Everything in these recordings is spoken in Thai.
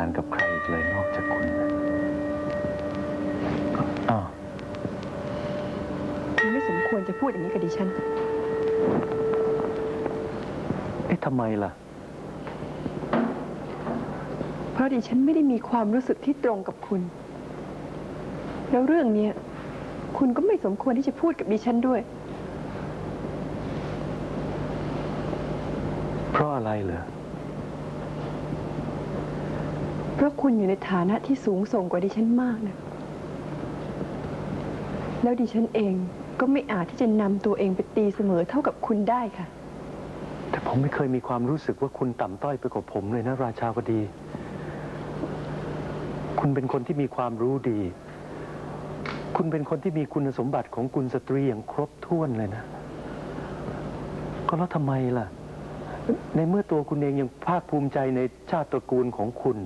านกับใครอีกเลยนอกจากคุณนะอ้าวคุณไม่สมควรจะพูดอย่างนี้กับดิฉัน เอ๊ะทำไมล่ะ เพราะดิฉันไม่ได้มีความรู้สึกที่ตรงกับคุณ แล้วเรื่องเนี้ยคุณก็ไม่สมควรที่จะพูดกับดิฉันด้วย เพราะอะไรเหรอ เพราะคุณอยู่ในฐานะที่สูงส่งกว่าดิฉันมากนะ แล้วดิฉันเองก็ไม่อาจที่จะนำตัวเองไปตีเสมอเท่ากับคุณได้ค่ะ แต่ผมไม่เคยมีความรู้สึกว่าคุณต่ำต้อยไปกว่าผมเลยนะ ราชาวดี คุณเป็นคนที่มีความรู้ดี คุณเป็นคนที่มีคุณสมบัติของกุลสตรีอย่างครบถ้วนเลยนะ ก็แล้วทำไมล่ะ ในเมื่อตัวคุณเองยังภาคภูมิใจในชาติตระกูลของคุณ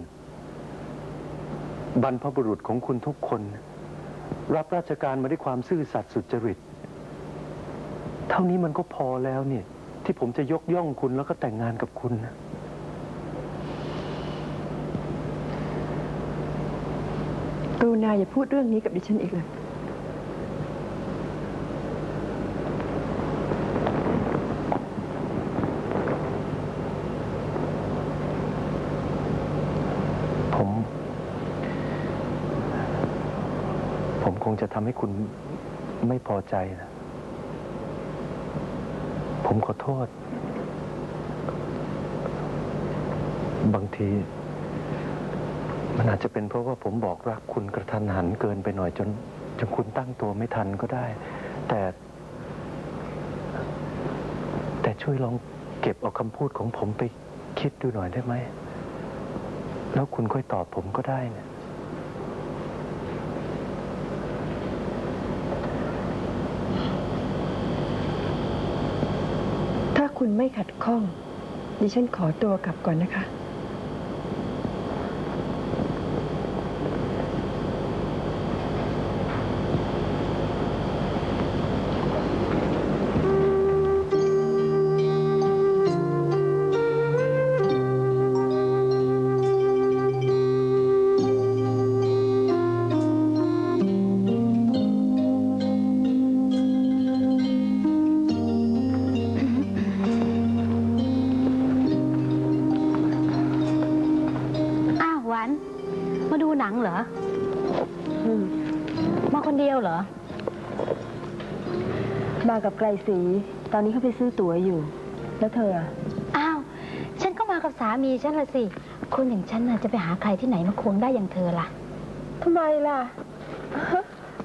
บรรพบุรุษของคุณทุกคน รับราชการมาด้วยความซื่อสัตย์สุจริต เท่านี้มันก็พอแล้วเนี่ย ที่ผมจะยกย่องคุณแล้วก็แต่งงานกับคุณนะกรุณาอย่าพูดเรื่องนี้กับดิฉันอีกเลย ผม ผมคงจะทำให้คุณไม่พอใจนะ ผมขอโทษ บางที มันอาจจะเป็นเพราะว่าผมบอกรักคุณกระทันหันเกินไปหน่อยจนจนคุณตั้งตัวไม่ทันก็ได้ แต่ แต่ช่วยลองเก็บเอาคำพูดของผมไปคิดดูหน่อยได้ไหม แล้วคุณค่อยตอบผมก็ได้นะ คุณไม่ขัดข้อง ดิฉันขอตัวกลับก่อนนะคะ มาดูหนังเหรออมาคนเดียวเหรอ มากับไกลสี ตอนนี้เขาไปซื้อตั๋วอยู่ แล้วเธออะอ้าว ฉันก็มากับสามีฉันละสิ คนอย่างฉันน่ะจะไปหาใครที่ไหนมาควงได้อย่างเธอล่ะ ทำไมล่ะ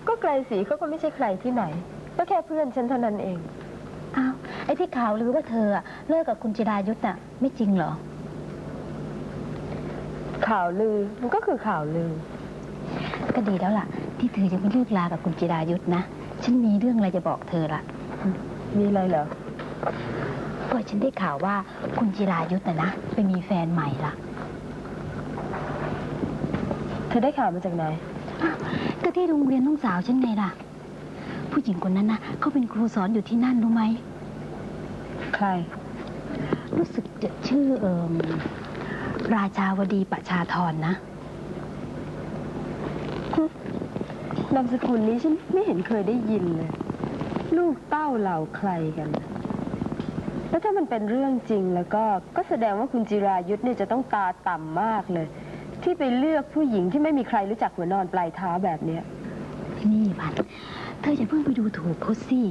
ก็ไกลสีเขาก็ไม่ใช่ใครที่ไหน ก็แค่เพื่อนฉันเท่านั้นเอง อ้าว ไอ้ที่ข่าวลือว่าเธออะเลิกกับคุณจิรายุทธ์น่ะ ไม่จริงเหรอ ข่าวลือมันก็คือข่าวลือ ก็ดีแล้วล่ะ ที่เธอยังไม่เลิกลากับคุณจิรายุทธ์นะ ฉันมีเรื่องอะไรจะบอกเธอละมีอะไรเหรอก็ฉันได้ข่าวว่าคุณจิรายุทธ์น่ะนะไปมีแฟนใหม่ละเธอได้ข่าวมาจากไหนอ้าวก็ที่โรงเรียนน้องสาวฉันไงล่ะ ผู้หญิงคนนั้นนะเขาเป็นครูสอนอยู่ที่นั่นรู้ไหม ใคร รู้สึกจะชื่อเอิม ราชาวดีประชาธรนะ นามสกุลนี้ฉันไม่เห็นเคยได้ยินเลย ลูกเต้าเหล่าใครกัน แล้วถ้ามันเป็นเรื่องจริงแล้วก็ ก็แสดงว่าคุณจิรายุทธ์เนี่ยจะต้องตาต่ำมากเลย ที่ไปเลือกผู้หญิงที่ไม่มีใครรู้จักหัวนอนปลายเท้าแบบเนี้ยนี่พันเธออย่าเพิ่งไปดูถูกเขาสิ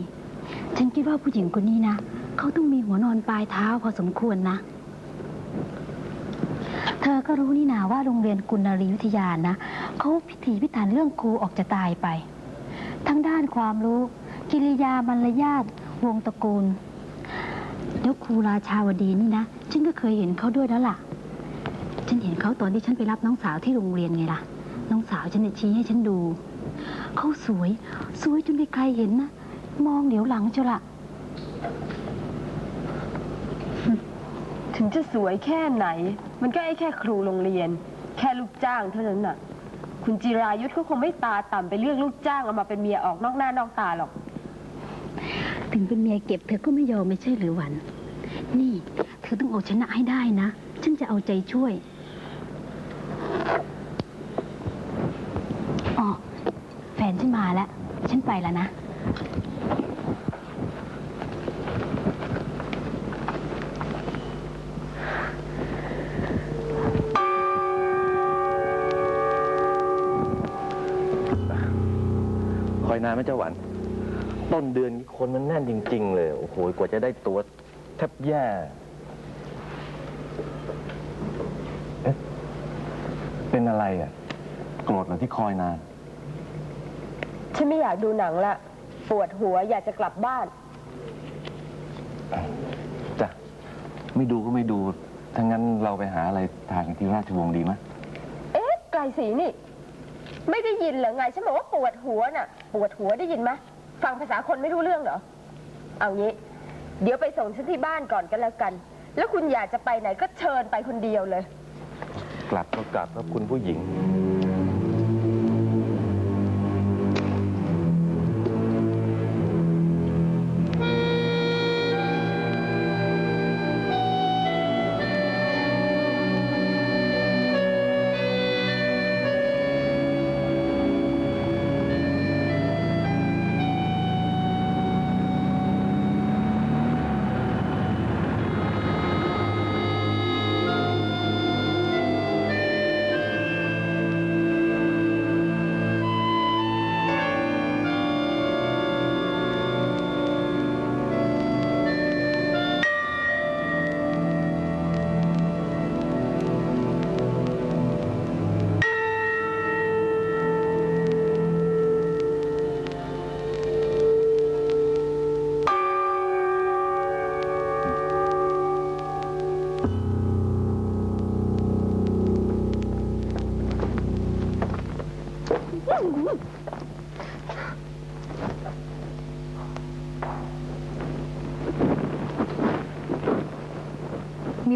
ฉันคิดว่าผู้หญิงคนนี้นะ เขาต้องมีหัวนอนปลายเท้าพอสมควรนะ เธอก็รู้นี่นาว่าโรงเรียนกุณรีวิทยานะเขาพิถีพิถันเรื่องครูออกจะตายไป ทั้งด้านความรู้ กิริยามารยาทวงตระกูล แล้วครูราชาวดีนี่นะฉันก็เคยเห็นเขาด้วยแล้วล่ะ ฉันเห็นเขาตอนที่ฉันไปรับน้องสาวที่โรงเรียนไงล่ะ น้องสาวฉันเนี่ยชี้ให้ฉันดูเขาสวย สวยจนใครเห็นนะมองเดี๋ยวหลังเจ้าละถึงจะสวยแค่ไหน มันก็ไอ้แค่ครูโรงเรียน แค่ลูกจ้างเท่านั้นน่ะ คุณจิรายุทธก็คงไม่ตาต่ำไปเรื่องลูกจ้างเอามาเป็นเมียออกนอกหน้านอกตาหรอก ถึงเป็นเมียเก็บเธอก็ไม่ยอมไม่ใช่หรือหวัน นี่ เธอต้องเอาชนะให้ได้นะ ฉันจะเอาใจช่วยอ๋อแฟนฉันมาแล้ว ฉันไปแล้วนะ อยนานไหมเจ้าหวัน ต้นเดือนนี้คนมันแน่นจริง ๆ เลย โอ้โห กว่าจะได้ตัวแทบแย่เอ๊ะเป็นอะไรอะ โกรธเหรอที่คอยนาน ฉันไม่อยากดูหนังละ ปวดหัวอยากจะกลับบ้าน จ้ะ ไม่ดูก็ไม่ดู ถ้างั้นเราไปหาอะไรทานกันที่ราชวงศ์ดีไหมเอ๊ะ ไกลสีนี่ ไม่ได้ยินเหรอไง ฉันบอกว่าปวดหัวน่ะ ปวดหัวได้ยินไหมฟังภาษาคนไม่รู้เรื่องเหรอ เอางี้ เดี๋ยวไปส่งฉันที่บ้านก่อนกันแล้วกัน แล้วคุณอยากจะไปไหนก็เชิญไปคนเดียวเลย กลับก็กลับครับคุณผู้หญิง มี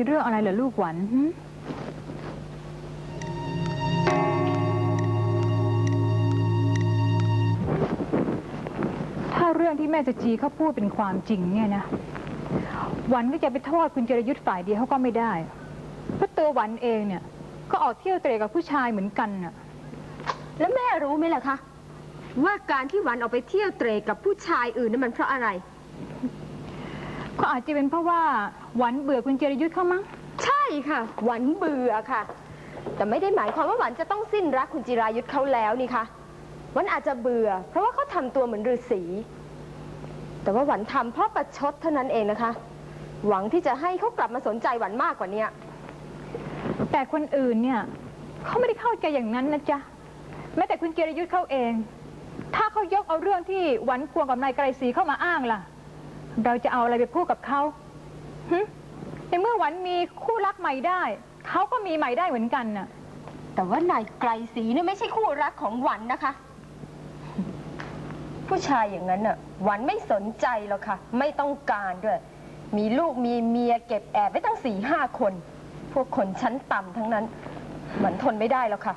เรื่องอะไรเหรอลูกหวันหึถ้าเรื่องที่แม่จะจีเขาพูดเป็นความจริงเนี่ยนะ หวันก็จะไปโทษคุณจรยุทธ์ฝ่ายเดียวเขาก็ไม่ได้ เพราะตัวหวันเองเนี่ย ก็ออกเที่ยวเตร่กับผู้ชายเหมือนกันน่ะ แล้วแม่รู้ไหมล่ะคะ ว่าการที่หวันออกไปเที่ยวเตรกับผู้ชายอื่นนั้นมันเพราะอะไร ก็อาจจะเป็นเพราะว่าหวันเบื่อคุณจรยุทธ์เขามั้ง ใช่ค่ะ หวันเบื่อค่ะ แต่ไม่ได้หมายความว่าหวันจะต้องสิ้นรักคุณจิรายุทธเขาแล้วนี่คะหวันอาจจะเบื่อ เพราะว่าเขาทำตัวเหมือนฤาษีแต่ว่าหวันทำเพราะประชดเท่านั้นเองนะคะ หวังที่จะให้เขากลับมาสนใจหวันมากกว่าเนี้ยแต่คนอื่นเนี่ยเขาไม่ได้เข้าใจอย่างนั้นนะจ๊ะ แม้แต่คุณเจรยุทธ์เขาเอง ถ้าเขายกเอาเรื่องที่หวันควงกับนายไกรศรีเข้ามาอ้างล่ะ เราจะเอาอะไรไปพูดกับเขาหึในเมื่อหวันมีคู่รักใหม่ได้ เขาก็มีใหม่ได้เหมือนกันน่ะ แต่ว่านายไกรศรีเนี่ยไม่ใช่คู่รักของหวันนะคะ ผู้ชายอย่างนั้นน่ะหวันไม่สนใจหรอกค่ะ ไม่ต้องการด้วย มีลูกมีเมียเก็บแอบไว้ตั้งสี่ห้าคน พวกคนชั้นต่ำทั้งนั้น หวันทนไม่ได้แล้วค่ะ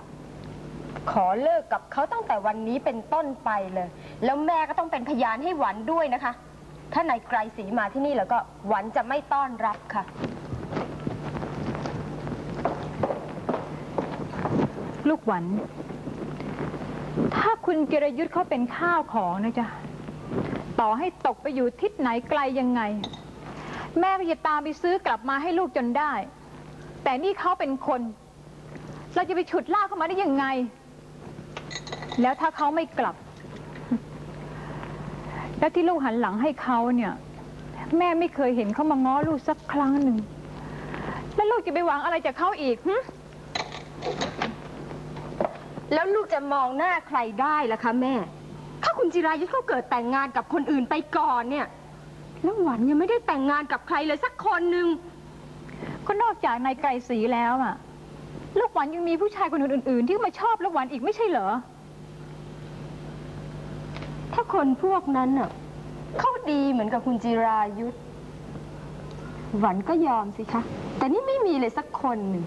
ขอเลิกกับเขาตั้งแต่วันนี้เป็นต้นไปเลย แล้วแม่ก็ต้องเป็นพยานให้หวันด้วยนะคะ ถ้านายไกรศรีมาที่นี่แล้วก็หวันจะไม่ต้อนรับค่ะ ลูกหวัน ถ้าคุณเจรยุทธ์เขาเป็นข้าวของนะจ๊ะ ต่อให้ตกไปอยู่ทิศไหนไกลยังไง แม่ก็จะตามไปซื้อกลับมาให้ลูกจนได้ แต่นี่เขาเป็นคน เราจะไปฉุดลากเข้ามาได้ยังไง แล้วถ้าเขาไม่กลับ แล้วที่ลูกหันหลังให้เขาเนี่ย แม่ไม่เคยเห็นเขามาง้อลูกสักครั้งหนึ่ง แล้วลูกจะไปหวังอะไรจากเขาอีกหึแล้วลูกจะมองหน้าใครได้ล่ะคะแม่ ถ้าคุณจิรายุทธเขาเกิดแต่งงานกับคนอื่นไปก่อนเนี่ย แล้วหวันยังไม่ได้แต่งงานกับใครเลยสักคนหนึ่งก็นอกจากนายไกรศรีแล้วอะลูกหวันยังมีผู้ชายคนอื่นๆ ที่มาชอบลูกหวันอีกไม่ใช่เหรอ ถ้าคนพวกนั้นน่ะเขาดีเหมือนกับคุณจิรายุทธหวันก็ยอมสิคะ แต่นี่ไม่มีเลยสักคนหนึ่ง